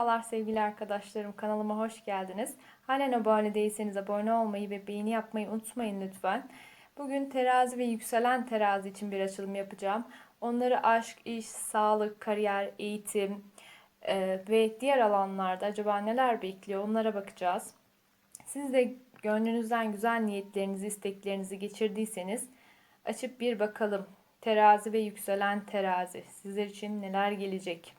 Merhabalar sevgili arkadaşlarım kanalıma hoş geldiniz. Halen abone değilseniz abone olmayı ve beğeni yapmayı unutmayın lütfen. Bugün terazi ve yükselen terazi için bir açılım yapacağım. Onları aşk, iş, sağlık, kariyer, eğitim e, ve diğer alanlarda acaba neler bekliyor onlara bakacağız. Siz de gönlünüzden güzel niyetlerinizi, isteklerinizi geçirdiyseniz açıp bir bakalım. Terazi ve yükselen terazi sizler için neler gelecek?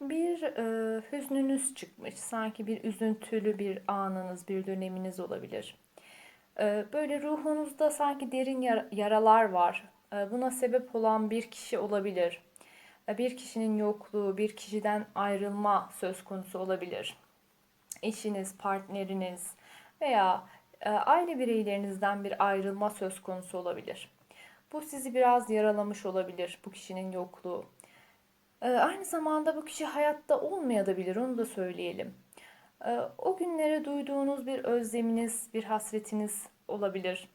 Bir e, hüznünüz çıkmış. Sanki bir üzüntülü bir anınız, bir döneminiz olabilir. E, böyle ruhunuzda sanki derin yar- yaralar var. E, buna sebep olan bir kişi olabilir. E, bir kişinin yokluğu, bir kişiden ayrılma söz konusu olabilir. Eşiniz, partneriniz veya e, aile bireylerinizden bir ayrılma söz konusu olabilir. Bu sizi biraz yaralamış olabilir, bu kişinin yokluğu. Ee, Aynı zamanda bu kişi hayatta olmayabilir, onu da söyleyelim. Ee, O günlere duyduğunuz bir özleminiz, bir hasretiniz olabilir.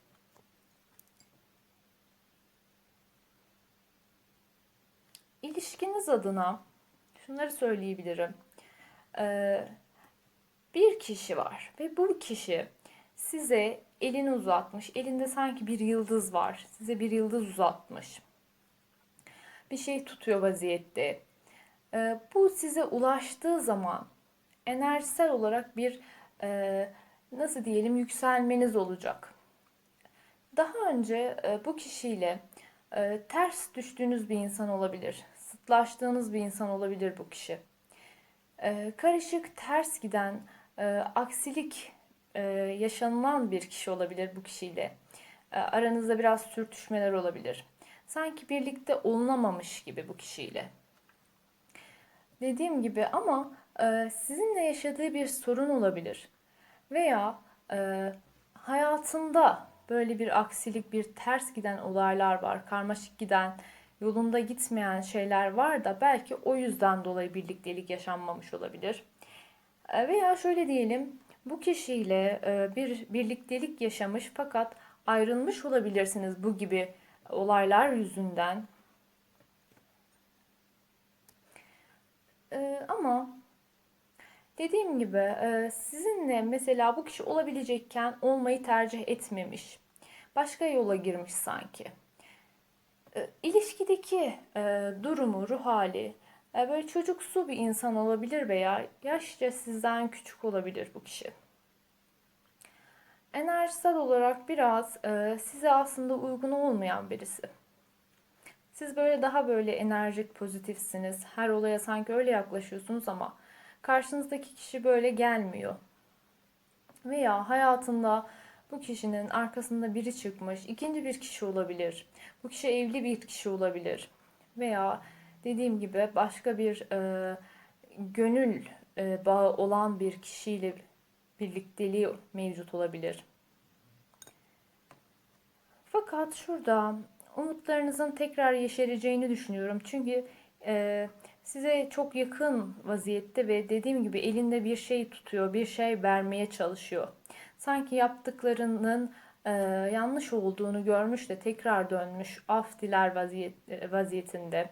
İlişkiniz adına şunları söyleyebilirim. Ee, Bir kişi var ve bu kişi size elini uzatmış. Elinde sanki bir yıldız var. Size bir yıldız uzatmış bir şey tutuyor vaziyette. Ee, bu size ulaştığı zaman enerjisel olarak bir e, nasıl diyelim yükselmeniz olacak. Daha önce e, bu kişiyle e, ters düştüğünüz bir insan olabilir. Sıtlaştığınız bir insan olabilir bu kişi. Karışık, ters giden, aksilik yaşanılan bir kişi olabilir bu kişiyle. Aranızda biraz sürtüşmeler olabilir. Sanki birlikte olunamamış gibi bu kişiyle. Dediğim gibi ama e, sizinle yaşadığı bir sorun olabilir. Veya e, hayatında böyle bir aksilik, bir ters giden olaylar var, karmaşık giden, yolunda gitmeyen şeyler var da belki o yüzden dolayı birliktelik yaşanmamış olabilir. E, veya şöyle diyelim, bu kişiyle e, bir birliktelik yaşamış fakat ayrılmış olabilirsiniz bu gibi olaylar yüzünden. Ee, ama dediğim gibi e, sizinle mesela bu kişi olabilecekken olmayı tercih etmemiş. Başka yola girmiş sanki. E, ilişkideki e, durumu, ruh hali e, böyle çocuksu bir insan olabilir veya yaşça sizden küçük olabilir bu kişi enerjisel olarak biraz e, size aslında uygun olmayan birisi. Siz böyle daha böyle enerjik, pozitifsiniz. Her olaya sanki öyle yaklaşıyorsunuz ama karşınızdaki kişi böyle gelmiyor. Veya hayatında bu kişinin arkasında biri çıkmış, ikinci bir kişi olabilir. Bu kişi evli bir kişi olabilir. Veya dediğim gibi başka bir e, gönül e, bağı olan bir kişiyle birlikteliği mevcut olabilir. Fakat şurada umutlarınızın tekrar yeşereceğini düşünüyorum. Çünkü e, size çok yakın vaziyette ve dediğim gibi elinde bir şey tutuyor, bir şey vermeye çalışıyor. Sanki yaptıklarının e, yanlış olduğunu görmüş de tekrar dönmüş, af diler vaziyet, e, vaziyetinde.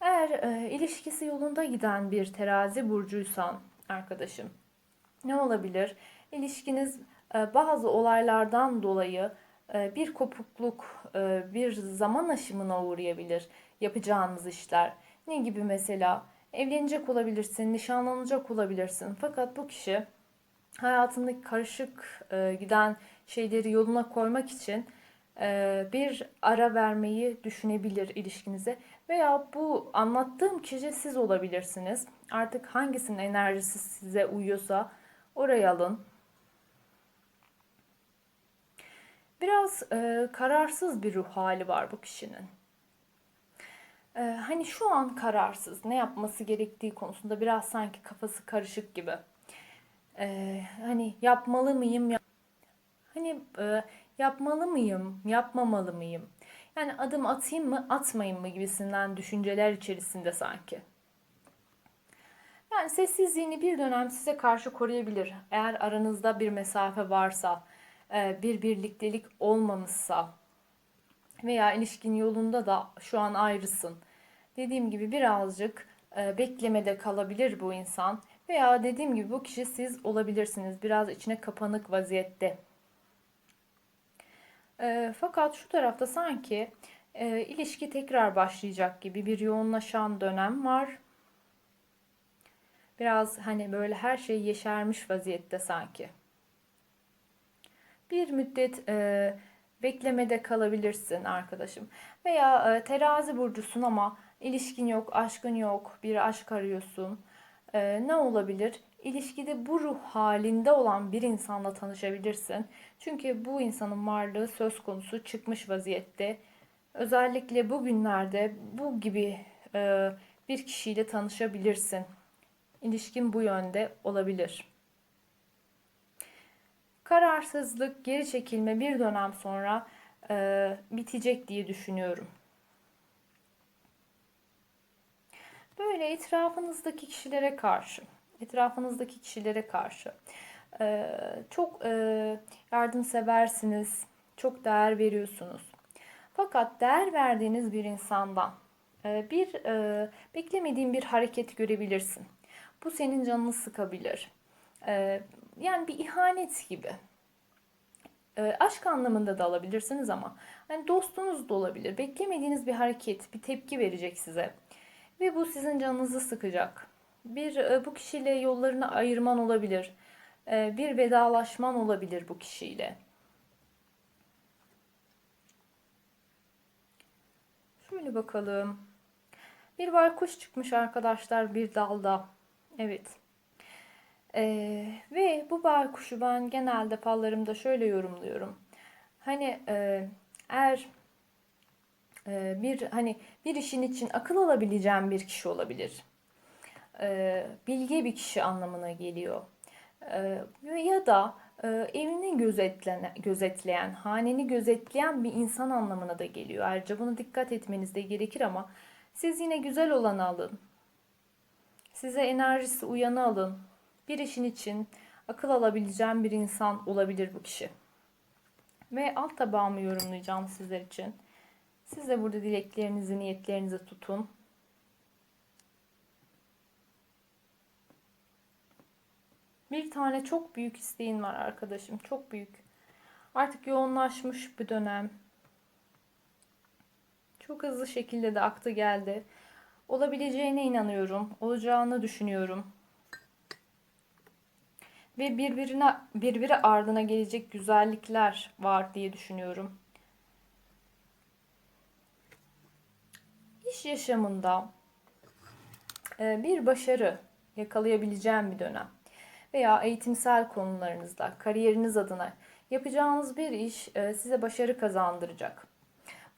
Eğer e, ilişkisi yolunda giden bir terazi burcuysan arkadaşım, ne olabilir? İlişkiniz e, bazı olaylardan dolayı e, bir kopukluk, e, bir zaman aşımına uğrayabilir yapacağınız işler. Ne gibi mesela? Evlenecek olabilirsin, nişanlanacak olabilirsin. Fakat bu kişi hayatındaki karışık giden şeyleri yoluna koymak için bir ara vermeyi düşünebilir ilişkinize. Veya bu anlattığım kişi siz olabilirsiniz. Artık hangisinin enerjisi size uyuyorsa Oraya alın. Biraz e, kararsız bir ruh hali var bu kişinin. E, hani şu an kararsız, ne yapması gerektiği konusunda biraz sanki kafası karışık gibi. E, hani yapmalı mıyım? Yap hani e, yapmalı mıyım? Yapmamalı mıyım? Yani adım atayım mı, atmayayım mı gibisinden düşünceler içerisinde sanki. Yani sessizliğini bir dönem size karşı koruyabilir. Eğer aranızda bir mesafe varsa, e, bir birliktelik olmamışsa, veya ilişkin yolunda da şu an ayrısın. Dediğim gibi birazcık e, beklemede kalabilir bu insan veya dediğim gibi bu kişi siz olabilirsiniz. Biraz içine kapanık vaziyette. E, fakat şu tarafta sanki ilişki tekrar başlayacak gibi bir yoğunlaşan dönem var. Biraz hani böyle her şey yeşermiş vaziyette sanki. Bir müddet e, beklemede kalabilirsin arkadaşım. Veya e, terazi burcusun ama ilişkin yok, aşkın yok, bir aşk arıyorsun. E, ne olabilir? İlişkide bu ruh halinde olan bir insanla tanışabilirsin. Çünkü bu insanın varlığı söz konusu çıkmış vaziyette. Özellikle bugünlerde bu gibi e, bir kişiyle tanışabilirsin. İlişkin bu yönde olabilir. Kararsızlık, geri çekilme bir dönem sonra e, bitecek diye düşünüyorum. Böyle etrafınızdaki kişilere karşı, etrafınızdaki kişilere karşı e, çok e, yardımseversiniz, çok değer veriyorsunuz. Fakat değer verdiğiniz bir insandan e, bir e, beklemediğin bir hareket görebilirsin. Bu senin canını sıkabilir. E, yani bir ihanet gibi. E, aşk anlamında da alabilirsiniz ama hani dostunuz da olabilir. Beklemediğiniz bir hareket, bir tepki verecek size. Ve bu sizin canınızı sıkacak. Bir e, bu kişiyle yollarını ayırman olabilir. E, bir vedalaşman olabilir bu kişiyle. Şöyle bakalım. Bir baykuş çıkmış arkadaşlar bir dalda. Evet. Ee, ve bu baykuşu ben genelde fallarımda şöyle yorumluyorum. Hani e, eğer e, bir hani bir işin için akıl alabileceğim bir kişi olabilir. E, bilge bir kişi anlamına geliyor. E, ya da e, evini gözetleyen, gözetleyen, haneni gözetleyen bir insan anlamına da geliyor. Ayrıca buna dikkat etmeniz de gerekir ama siz yine güzel olanı alın. Size enerjisi uyanı alın. Bir işin için akıl alabileceğim bir insan olabilir bu kişi. Ve alt tabağımı yorumlayacağım sizler için. Siz de burada dileklerinizi, niyetlerinizi tutun. Bir tane çok büyük isteğin var arkadaşım. Çok büyük. Artık yoğunlaşmış bir dönem. Çok hızlı şekilde de aktı geldi. Olabileceğine inanıyorum. Olacağını düşünüyorum. Ve birbirine birbiri ardına gelecek güzellikler var diye düşünüyorum. İş yaşamında e, bir başarı yakalayabileceğim bir dönem veya eğitimsel konularınızda, kariyeriniz adına yapacağınız bir iş e, size başarı kazandıracak.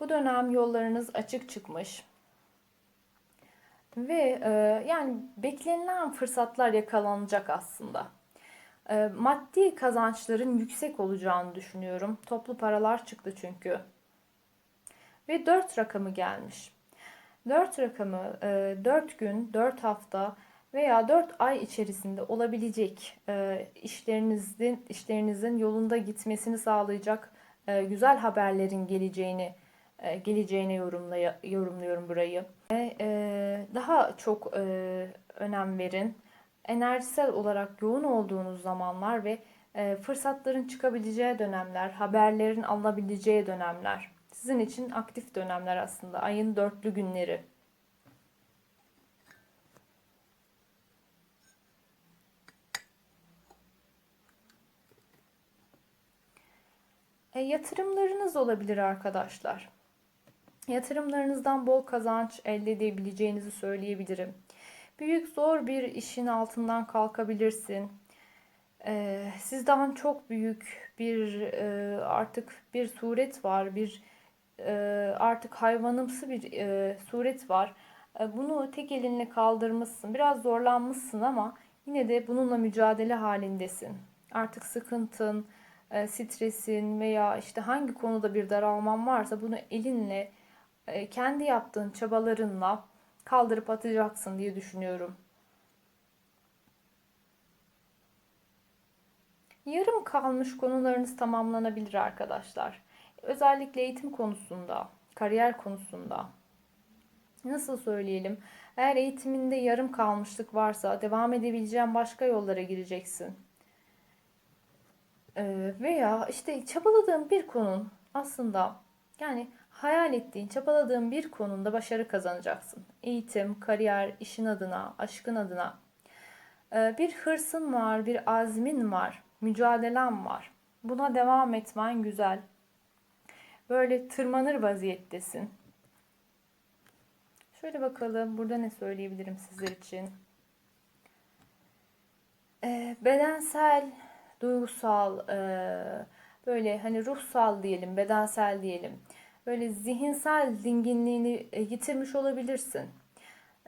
Bu dönem yollarınız açık çıkmış ve e, yani beklenilen fırsatlar yakalanacak aslında. E, maddi kazançların yüksek olacağını düşünüyorum. Toplu paralar çıktı çünkü. Ve 4 rakamı gelmiş. 4 rakamı 4 gün, 4 hafta veya 4 ay içerisinde olabilecek işlerinizin işlerinizin yolunda gitmesini sağlayacak güzel haberlerin geleceğini geleceğine yorumluyorum burayı. Daha çok önem verin. Enerjisel olarak yoğun olduğunuz zamanlar ve fırsatların çıkabileceği dönemler, haberlerin alınabileceği dönemler. Sizin için aktif dönemler aslında. Ayın dörtlü günleri. E, yatırımlarınız olabilir arkadaşlar. Yatırımlarınızdan bol kazanç elde edebileceğinizi söyleyebilirim. Büyük zor bir işin altından kalkabilirsin. E, sizden çok büyük bir e, artık bir suret var, bir e, artık hayvanımsı bir e, suret var. E, bunu tek elinle kaldırmışsın. Biraz zorlanmışsın ama yine de bununla mücadele halindesin. Artık sıkıntın, e, stresin veya işte hangi konuda bir daralman varsa bunu elinle kendi yaptığın çabalarınla kaldırıp atacaksın diye düşünüyorum. Yarım kalmış konularınız tamamlanabilir arkadaşlar. özellikle eğitim konusunda, kariyer konusunda nasıl söyleyelim? Eğer eğitiminde yarım kalmışlık varsa devam edebileceğin başka yollara gireceksin. Ee, veya işte çabaladığın bir konun aslında yani hayal ettiğin, çabaladığın bir konunda başarı kazanacaksın. Eğitim, kariyer, işin adına, aşkın adına. Ee, bir hırsın var, bir azmin var, mücadelen var. Buna devam etmen güzel. Böyle tırmanır vaziyettesin. Şöyle bakalım burada ne söyleyebilirim sizler için. Ee, bedensel, duygusal, e, böyle hani ruhsal diyelim, bedensel diyelim. Böyle zihinsel dinginliğini e, yitirmiş olabilirsin.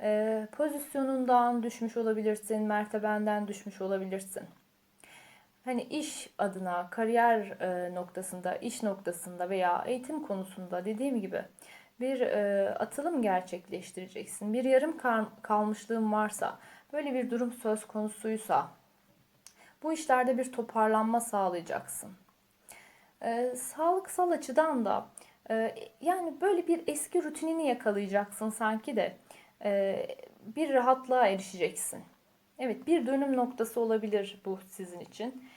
E, pozisyonundan düşmüş olabilirsin, mertebenden düşmüş olabilirsin. Hani iş adına, kariyer e, noktasında, iş noktasında veya eğitim konusunda dediğim gibi bir atılım gerçekleştireceksin. Bir yarım kal- kalmışlığın varsa, böyle bir durum söz konusuysa bu işlerde bir toparlanma sağlayacaksın. E, sağlıksal açıdan da e, yani böyle bir eski rutinini yakalayacaksın sanki de e, bir rahatlığa erişeceksin. Evet bir dönüm noktası olabilir bu sizin için.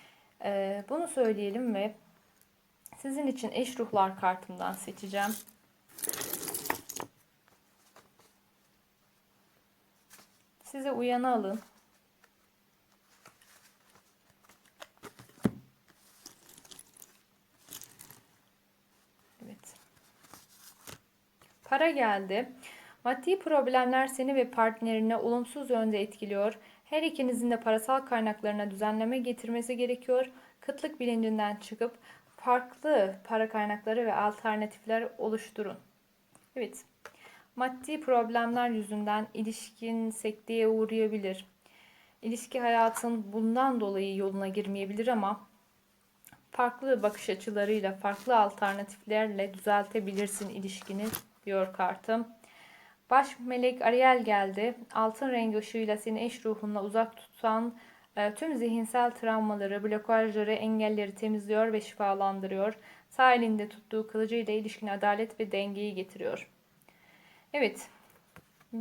E, bunu söyleyelim ve sizin için eş ruhlar kartımdan seçeceğim. Size uyanı alın. Evet. Para geldi. Maddi problemler seni ve partnerine olumsuz yönde etkiliyor. Her ikinizin de parasal kaynaklarına düzenleme getirmesi gerekiyor. Kıtlık bilincinden çıkıp farklı para kaynakları ve alternatifler oluşturun. Evet. Maddi problemler yüzünden ilişkin sekteye uğrayabilir. İlişki hayatın bundan dolayı yoluna girmeyebilir ama farklı bakış açılarıyla, farklı alternatiflerle düzeltebilirsin ilişkini diyor kartım. Baş melek Ariel geldi. Altın rengi ışığıyla seni eş ruhunla uzak tutan e, tüm zihinsel travmaları, blokajları, engelleri temizliyor ve şifalandırıyor. Sağ elinde tuttuğu kılıcıyla ilişkin adalet ve dengeyi getiriyor. Evet.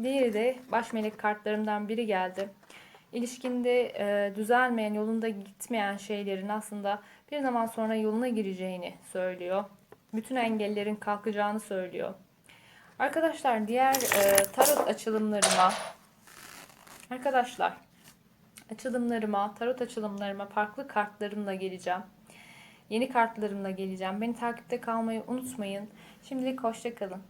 Diğeri de baş melek kartlarımdan biri geldi. İlişkinde e, düzelmeyen, yolunda gitmeyen şeylerin aslında bir zaman sonra yoluna gireceğini söylüyor. Bütün engellerin kalkacağını söylüyor. Arkadaşlar diğer e, tarot açılımlarıma arkadaşlar açılımlarıma, tarot açılımlarıma farklı kartlarımla geleceğim. Yeni kartlarımla geleceğim. Beni takipte kalmayı unutmayın. Şimdilik hoşçakalın.